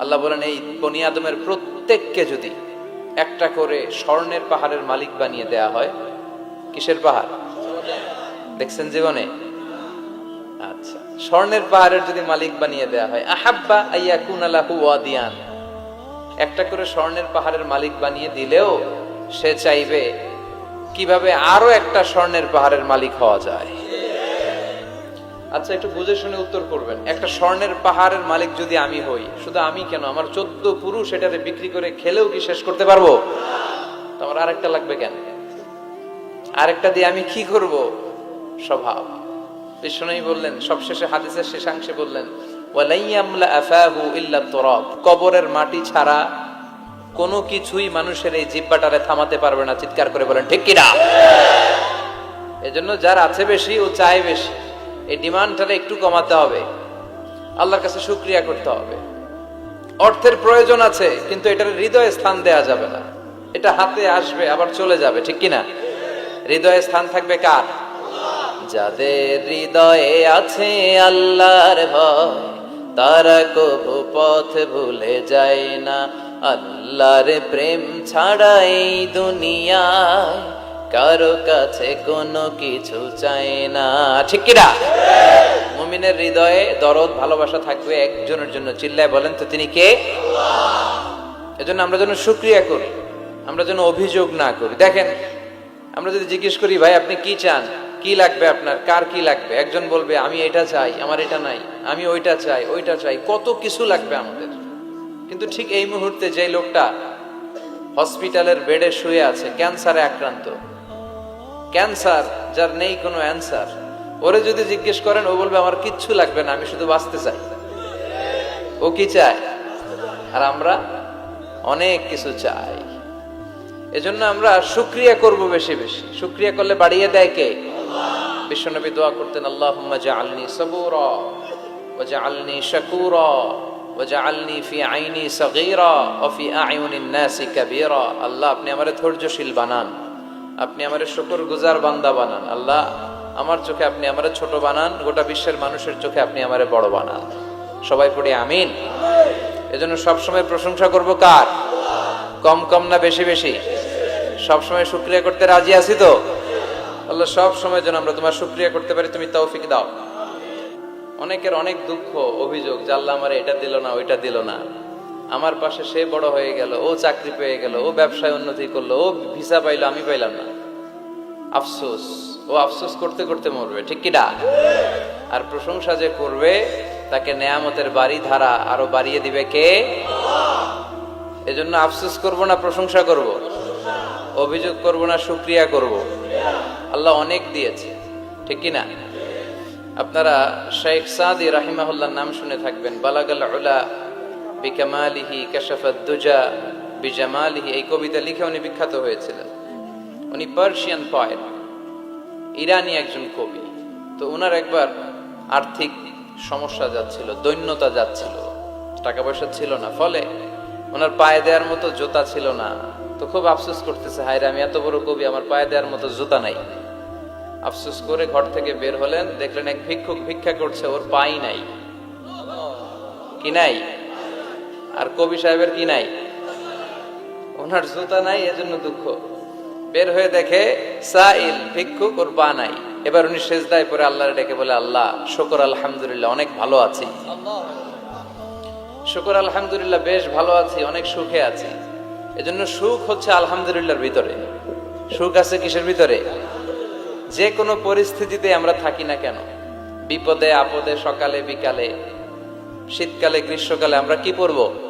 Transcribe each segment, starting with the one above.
আল্লাহ বলেন, এই বনি আদমের প্রত্যেককে যদি একটা করে স্বর্ণের পাহাড়ের মালিক বানিয়ে দেয়া হয়, কিসের পাহাড়? দেখছেন জীবনে? আচ্ছা স্বর্ণের পাহাড়ের যদি মালিক বানিয়ে দেয়া হয়, আহাব্বা আইয়াকুন আলাহু ওয়াদিয়ান। একটা করে স্বর্ণের পাহাড়ের মালিক বানিয়ে দিলেও সে চাইবে, কীভাবে আরও একটা স্বর্ণের পাহাড়ের মালিক হওয়া যায়? আচ্ছা একটু বুঝে শুনে উত্তর করবেন। একটা স্বর্ণের পাহাড়ের মালিক যদি আমি হই, শুধু আমি কেন? আমার চোদ্দ পুরুষ এটারে বিক্রি করে খেলেও কি শেষ করতে পারব? তো আমার আরেকটা লাগবে কেন? আরেকটা দিয়ে আমি কি করব? স্বভাব। বিষ্ণু বললেন, সবশেষে হাদিসের শেষাংশে বললেন কবরের মাটি ছাড়া কোনো কিছুই মানুষের এই জিব্বাটারে থামাতে পারবে না, চিৎকার করে বলেন, ঠিক কিনা এজন্য যার আছে বেশি, ও চায় বেশি। এই ডিমান্ডটারে একটু কমাতে হবে। আল্লাহর কাছে শুক্রিয়া করতে হবে। অর্থের প্রয়োজন আছে, কিন্তু এটার হৃদয়ে স্থান দেয়া যাবে না। এটা হাতে আসবে, আবার চলে যাবে, ঠিক কিনা? হৃদয়ে স্থান থাকবে কার? যাদের হৃদয়ে আছে আল্লাহর তারা কবু পথ ভুলে যায় না। আল্লাহর প্রেম ছাড়া এই দুনিয়ায় কারও কাছে কোনো কিছু চায় না। ঠিক কিনা? মুমিনের হৃদয়ে দরদ, ভালোবাসা থাকবে একজনের জন্য। চিল্লায় বলেন তো তিনি কে? এজন্য আমরা যেন শুক্রিয়া করি, আমরা যেন অভিযোগ না করি। দেখেন, আমরা যদি জিজ্ঞেস করি, ভাই, আপনি কি চান? কি লাগবে আপনার? কার কি লাগবে? একজন বলবে, আমি এটা চাই, আমার এটা নাই, আমি ওইটা চাই ওইটা চাই, কত কিছু লাগবে আমাদের? কিন্তু ঠিক এই মুহূর্তে যে লোকটা হসপিটালের বেডে শুয়ে আছে, ক্যান্সারে আক্রান্ত ক্যান্সার, যার নেই কোনো অ্যান্সার। ওরে যদি জিজ্ঞেস করেন, ও বলবে, আমার কিচ্ছু লাগবে না, আমি শুধু বাঁচতে চাই। ও কি চায়? আর আমরা অনেক কিছু চাই। এজন্য আমরা শুক্রিয়া করব বেশি বেশি। শুক্রিয়া করলে বাড়িয়ে দেয় কে? বিশ্বনবী দোয়া করতেন আল্লাহ জাআলনি সাবুরা ওয়াজআলনি শাকুরা ওয়াজআলনি ফি আইনি সগীরা ওয়া ফি নাসি কাবীরা। আল্লাহ, আপনি আমারে ধৈর্যশীল বানান। আপনি আমার শুকর গুজার বান্দা বানান। আল্লাহ, আমার চোখে আপনি আমারে ছোট বানান, গোটা বিশ্বের মানুষের চোখে আপনি আমারে বড় বানান। সবাই পড়ি আমিন। এজন্য সবসময় প্রশংসা করব কার? কম কম না বেশি বেশি? সবসময় শুক্রিয়া করতে রাজি আছি তো? আল্লাহ সব সময় যেন আমরা তোমার শুক্রিয়া করতে পারি, তুমি তৌফিক দাও। অনেকের অনেক দুঃখ, অভিযোগ যে আল্লাহ আমার এটা দিল না, ওইটা দিল না। আমার পাশে সে বড় হয়ে গেল, ও চাকরি পেয়ে গেল, ও ব্যবসায় উন্নতি করল, ও ভিসা পাইলো, আমি পাইলাম না। আফসোস, ও আফসোস করতে করতে মরবে, ঠিক কিনা? আর প্রশংসা যে করবে, তাকে নেয়ামতের বাড়ি ধারা আরও বাড়িয়ে দিবে কে? এজন্য আফসোস করব না, প্রশংসা করব। অভিযোগ করব না শুক্রিয়া করব। আল্লাহ অনেক দিয়েছে, ঠিক কি না আপনারা শেখ সাদি রাহিমাহুল্লাহ নাম শুনে থাকবেন, বালাগাল বিকামালিহি কাশাফাত দুজা বিজামালিহি, এই কবিতা লিখে উনি বিখ্যাত হয়েছিলেন। উনি পার্সিয়ান পয়েট ইরানি একজন কবি। তো ওনার একবার আর্থিক সমস্যা যাচ্ছিল, দৈন্যতা যাচ্ছিল। টাকা পয়সা ছিল না, ফলে ওনার পায়ে দেওয়ার মতো জুতা ছিল না। তো খুব আফসোস করতেছে, হায়রে, আমি এত বড় কবি, আমার পায়ে দেওয়ার মতো জুতা নাই। আফসোস করে ঘর থেকে বের হলেন, দেখলেন এক ভিক্ষুক ভিক্ষা করছে, ওর পাই নাই। কি নাই? আর কবি সাহেবের কি নাই? ওনার জুতা নাই, এজন্য দুঃখ। বের হয়ে দেখে সাইল, ভিক্ষুক ওর নাই। এবার উনি সেজদায় পরে আল্লাহর ডেকে বলে, আল্লাহ, শুকর আলহামদুলিল্লাহ, অনেক ভালো আছি। শুকর আলহামদুলিল্লাহ, বেশ ভালো আছি, অনেক সুখে আছি। এজন্য সুখ হচ্ছে আলহামদুলিল্লাহর ভিতরে। সুখ আছে কিসের ভিতরে? যে কোনো পরিস্থিতিতে আমরা থাকি না কেন। বিপদে, আপদে, সকালে, বিকালে, শীতকালে, গ্রীষ্মকালে আমরা কি পড়ব?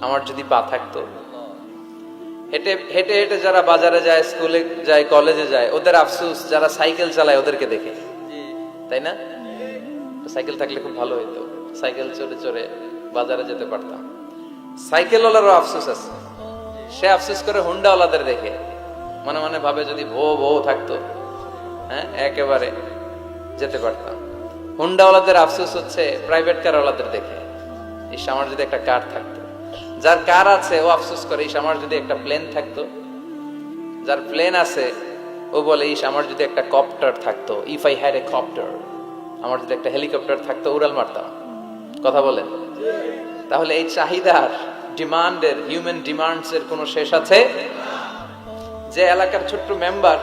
আমার যদি পা থাকতো। হেঁটে হেঁটে হেঁটে যারা বাজারে যায় স্কুলে যায় কলেজে যায় ওদের আফসুস যারা সাইকেল চালায় ওদেরকে দেখে। তাই না? সাইকেল থাকলে খুব ভালো হইতো। সাইকেল চড়ে চড়ে বাজারে যেতে পারতাম। সাইকেলওয়ালারও আফসোস আছে। সে আফসোস করে হুন্ডা হুন্ডাওয়ালাদের দেখে। মনে মনে ভাবে যদি ভো ভো থাকতো হ্যাঁ একেবারে যেতে পারতাম। হুন্ডাওয়ালাদের আফসোস হচ্ছে প্রাইভেট কারওয়ালাদের দেখে। ইস আমার যদি একটা কার থাকতো। যার কার আছে, ও আফসোস করে, ইস, আমার যদি একটা প্লেন থাকতো। যার প্লেন আছে, ও বলে, ইস, আমার যদি একটা কপ্টার থাকতো if I had a copter আমার যদি একটা হেলিকপ্টার থাকতো, উড়াল মারতাম। কথা বলেন? তাহলে এই চাহিদার, ডিমান্ডের হিউম্যান ডিমান্ডস এর কোনো শেষ আছে? যে এলাকার ছোট্ট মেম্বার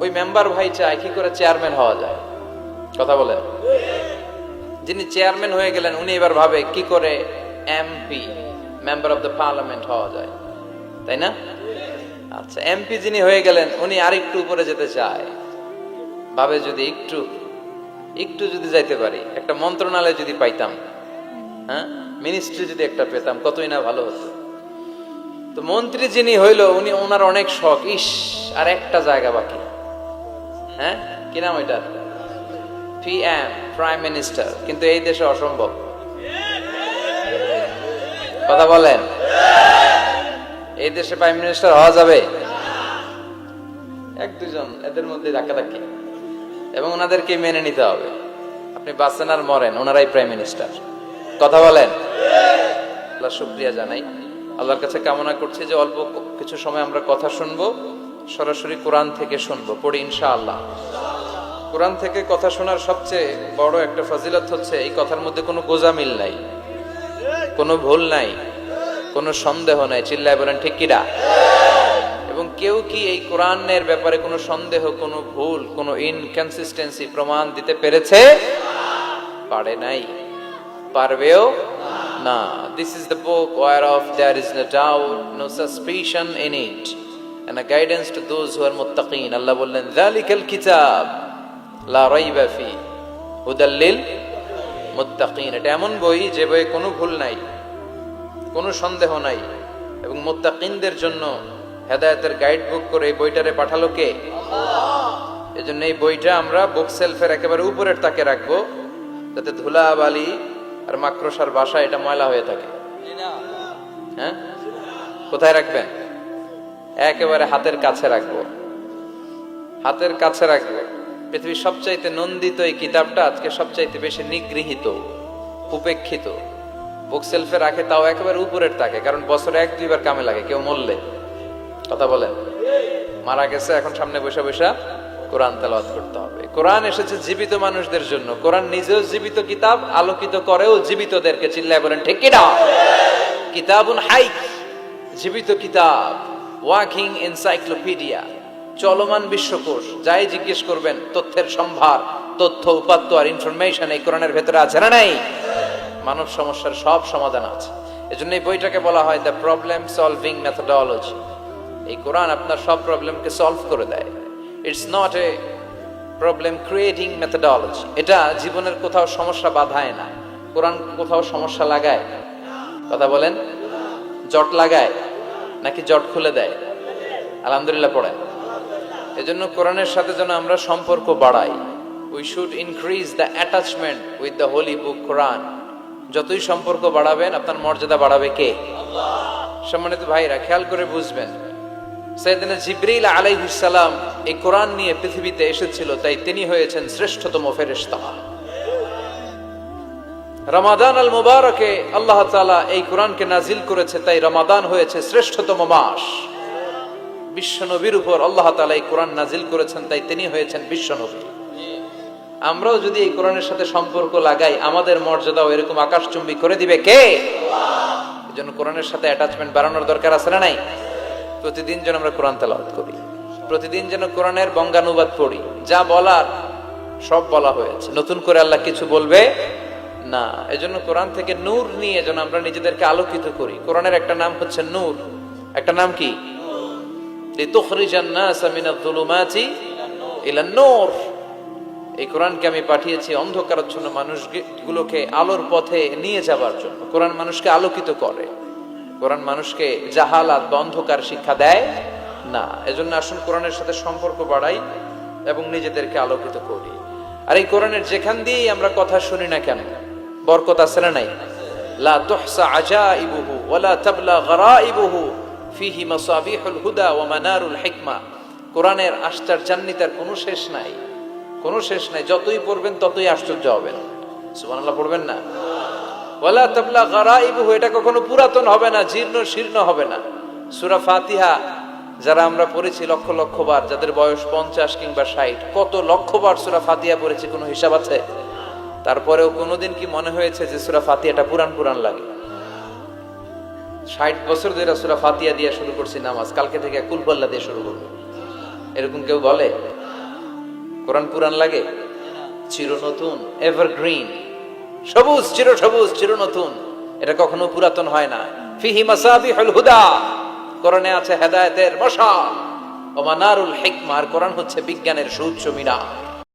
ওই মেম্বার ভাই চায়, কি করে চেয়ারম্যান হওয়া যায়? কথা বলেন? যিনি চেয়ারম্যান হয়ে গেলেন, উনি এবার ভাবে, কি করে MP member of the parliament হওয়া যায়, তাই না? আচ্ছা এমপি যিনি হয়ে গেলেন, উনি আরেকটু উপরে যেতে চায়। ভাবে যদি একটু একটু যদি যাইতে পারি, একটা মন্ত্রণালয় যদি পাইতাম হ্যাঁ? মিনিস্ট্রি যদি একটা পেতাম, কতই না ভালো হতো। তো মন্ত্রী যিনি হইল, উনি ওনার অনেক শখ, ইস, আর একটা জায়গা বাকি। হ্যাঁ? কি নাম ওইটার? পিএম প্রাইম মিনিস্টার কিন্তু এই দেশে অসম্ভব। কথা বলেন। এই দেশে প্রাইম মিনিস্টার হওয়া যাবে? এক, দুজন, এদের মধ্যে ধাক্কাধাক্কি। এবং ওনাদেরকে মেনে নিতে হবে। আপনি বাঁচেন আর মরেন, ওনারাই প্রাইম মিনিস্টার কথা বলেন। আল্লাহ শুক্রিয়া জানাই। আল্লাহর কাছে কামনা করছি যে অল্প কিছু সময় আমরা কথা শুনব, সরাসরি কোরআন থেকে শুনব, পড়ি ইনশাআল্লাহ। কোরআন থেকে কথা শোনার সবচেয়ে বড় একটা ফজিলত হচ্ছে, এই কথার মধ্যে কোনো গোজামিল নাই। কোনো ভুল নাই, কোনো সন্দেহ নাই। চিল্লায় বলেন, ঠিক কিরা এবং কেউ কি এই কোরআনের ব্যাপারে কোনো সন্দেহ, কোনো ভুল, কোনো ইনকনসিস্টেন্সি প্রমাণ দিতে পেরেছে? পারে নাই। পারবেও না। This is the book whereof there is no doubt no suspicion in it and a guidance to those who are muttaqin Allah বললেন যালিকাল কিতাব লা রাইবা ফি হুদাল লিল মুত্তাকিন এটা এমন বই যে বইয়ে কোনো ভুল নাই কোনো সন্দেহ নাই। এবং মোত্তাকিনদের জন্য হেদায়েতের গাইড বুক করে এই বইটারে পাঠালো কে? এজন্য এই বইটা আমরা বুক সেলফের একেবারে উপরের তাকে রাখব যাতে ধুলা বালি আর মাকড়সার বাসা এটা ময়লা হয়ে থাকে। হ্যাঁ? কোথায় রাখবেন? একেবারে হাতের কাছে রাখব। হাতের কাছে রাখব। পৃথিবীর সবচাইতে নন্দিত এই কিতাবটা আজকে সবচাইতে বেশি নিগৃহীত, উপেক্ষিত। বুক সেলফে রাখে, তাও একেবারে উপরের তাকে, কারণ বছরে এক, দুইবার কামে লাগে, কেউ মরলে। কথা বলেন। মারা গেছে, এখন সামনে বসে বসে কোরআন তেলাওয়াত করতে হবে। কোরআন এসেছে জীবিত মানুষদের জন্য। কোরআন নিজেও জীবিত কিতাব, আলোকিত করেও জীবিতদেরকে চিল্লায় বলেন, ঠিক কিনা? কিতাবুন হাই জীবিত কিতাব, ওয়াকিং এনসাইক্লোপিডিয়া। চলমান বিশ্বকোষ, যাই জিজ্ঞেস করবেন, তথ্যের সম্ভার, তথ্য, উপাত্ত আর ইনফরমেশন এই কোরআনের ভেতরে আছে না নাই? মানব সমস্যার সব সমাধান আছে। এজন্য এই বইটাকে বলা হয় দ্য প্রবলেম সলভিং মেথডোলজি এই কোরআন আপনার সব প্রবলেমকে সলভ করে দেয়। It's not a problem creating methodology এটা জীবনের কোথাও সমস্যা বাধায় না। কোরআন কোথাও সমস্যা লাগায়। কথা বলেন? জট লাগায়? নাকি জট খুলে দেয়? আলহামদুলিল্লাহ পড়েন। এজন্য কোরআনের সাথে যেন আমরা সম্পর্ক বাড়াই। We should increase the attachment with the holy book Quran যতই সম্পর্ক বাড়াবেন, আপনার মর্যাদা বাড়াবে কে? সম্মানিত ভাইরা, খেয়াল করে বুঝবেন। সৈয়দিনা জিব্রিল আলাইহিস সালাম এই কোরআন নিয়ে পৃথিবীতে এসেছিল, তাই তিনি হয়েছেন শ্রেষ্ঠতম ফেরেশতা। রমাদান আল মুবারকে আল্লাহ তাআলা এই কোরআনকে নাজিল করেছে, তাই রমাদান হয়েছে শ্রেষ্ঠতম মাস। বিশ্বনবীর উপর আল্লাহ তালা এই কোরআন নাজিল করেছেন, তাই তিনি হয়েছেন বিশ্বনবী। আমরাও যদি এই কোরআনের সাথে সম্পর্ক লাগাই, আমাদের মর্যাদাও এরকম আকাশচুম্বী করে দিবে কে? জন্য কোরআনের সাথে অ্যাটাচমেন্ট বাড়ানোর দরকার আছে না নাই? প্রতিদিন যেন আমরা কোরআন তেলাওয়াত করি। প্রতিদিন যেন কোরআনের বঙ্গানুবাদ পড়ি। যা বলার, সব বলা হয়েছে। নতুন করে আল্লাহ কিছু বলবে না। এজন্য কোরআন থেকে নূর নিয়ে যেন আমরা নিজেদেরকে আলোকিত করি। কোরআনের একটা নাম হচ্ছে নূর। একটা নাম কি? এই কোরআনকে আমি পাঠিয়েছি আলোর পথে নিয়ে জন্য। মানুষকে আলোকিত করে। কোরআন মানুষকে জাহালাত বা অন্ধকার শিক্ষা দেয় না। এজন্য আসুন কোরআনের সাথে সম্পর্ক বাড়াই এবং নিজেদেরকে আলোকিত করি। আর এই কোরআনের যেখান দিয়েই আমরা কথা শুনি না কেন, বরকত আছে না নাই? লা তুহসা আজাইবুহু ওয়ালা তাবলা গরাইবুহু। ফিহি মাসাবিহুল হুদা ওয়া মানারুল হিকমা। কোরআনের আশ্চর্যান্বিতার কোনো শেষ নাই। কোনো শেষ নাই। যতই পড়বেন ততই আশ্চর্য হবেন। সুবহানাল্লাহ, পড়বেন না? ওয়ালা তাবলা গরাইবুহু, এটা কখনো পুরাতন হবে না, জীর্ণ, শীর্ণ হবে না। সূরা ফাতিহা, যারা আমরা পড়েছি লক্ষ লক্ষ বার, যাদের বয়স পঞ্চাশ কিংবা ষাট, কত লক্ষ বার সুরা ফাতিহা পড়েছি, কোনো হিসাব আছে? তারপরেও কোনোদিন কি মনে হয়েছে যে সুরা ফাতিহাটা পুরান পুরান লাগে? ষাট বছর ধরে সুরা ফাতিহা দিয়ে শুরু করছি নামাজ। কালকে থেকে কুলপাল্লা দিয়ে শুরু করব। এরকম কেউ বলে? কোরআন পুরান লাগে? চির নতুন এভারগ্রিন সবুজ, চির সবুজ চির নতুন এটা কখনো পুরাতন হয় না। ফিহি মাসাবিহুল হুদা। কোরআনে আছে হেদায়েতের মশাল। মানারুল হিকমা। আর কোরআন হচ্ছে বিজ্ঞানের সুউচ্চ মিনার।